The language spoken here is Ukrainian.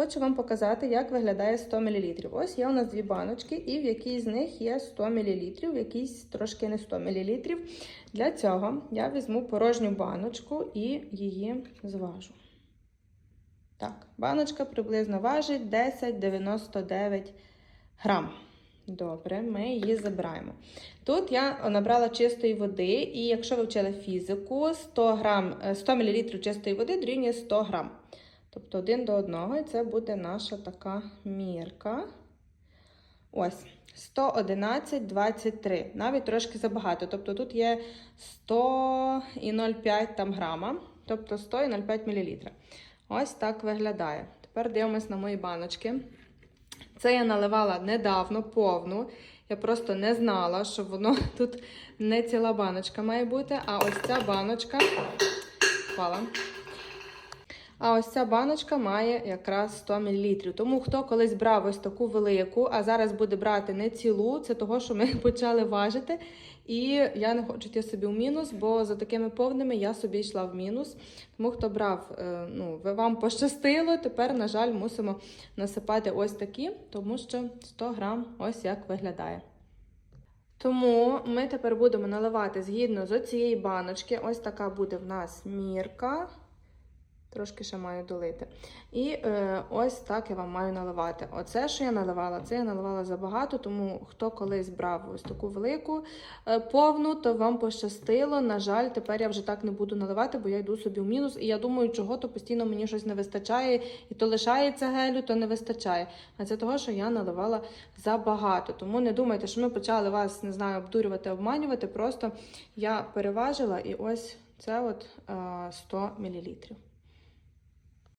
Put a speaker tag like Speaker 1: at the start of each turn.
Speaker 1: Хочу вам показати, як виглядає 100 мл. Ось є у нас дві баночки, і в якій з них є 100 мл, в якійсь трошки не 100 мл. Для цього я візьму порожню баночку і її зважу. Так, баночка приблизно важить 10,99 грам. Добре, ми її забираємо. Тут я набрала чистої води, і якщо ви вчили фізику, 100, грам, е, 100 мл чистої води дорівнює 100 грам. Тобто один до одного, і це буде наша така мірка. Ось, 111,23. Навіть трошки забагато. Тобто тут є 100,05 там грама, тобто 100,05 мл. Ось так виглядає. Тепер дивимось на мої баночки. Це я наливала недавно повну. Я просто не знала, що воно тут не ціла баночка має бути. А ось ця баночка. Впала. А ось ця баночка має якраз 100 мл. Тому хто колись брав ось таку велику, а зараз буде брати не цілу, це того, що ми почали важити. І я не хочу йти собі в мінус, бо за такими повними я собі йшла в мінус. Тому хто брав, е, ну, вам пощастило, тепер, на жаль, мусимо насипати ось такі, тому що 100 грам ось як виглядає. Тому ми тепер будемо наливати згідно з цієї баночки. Ось така буде в нас мірка. Трошки ще маю долити. І е, ось так я вам маю наливати. Оце, що я наливала, це я наливала забагато, тому хто колись брав ось таку велику е, повну, то вам пощастило. На жаль, тепер я вже так не буду наливати, бо я йду собі в мінус. І я думаю, чого то постійно мені щось не вистачає, і то лишається гелю, то не вистачає. А це того, що я наливала забагато. Тому не думайте, що ми почали вас, не знаю, обдурювати, обманювати. Просто я переважила і ось це от е, 100 мл.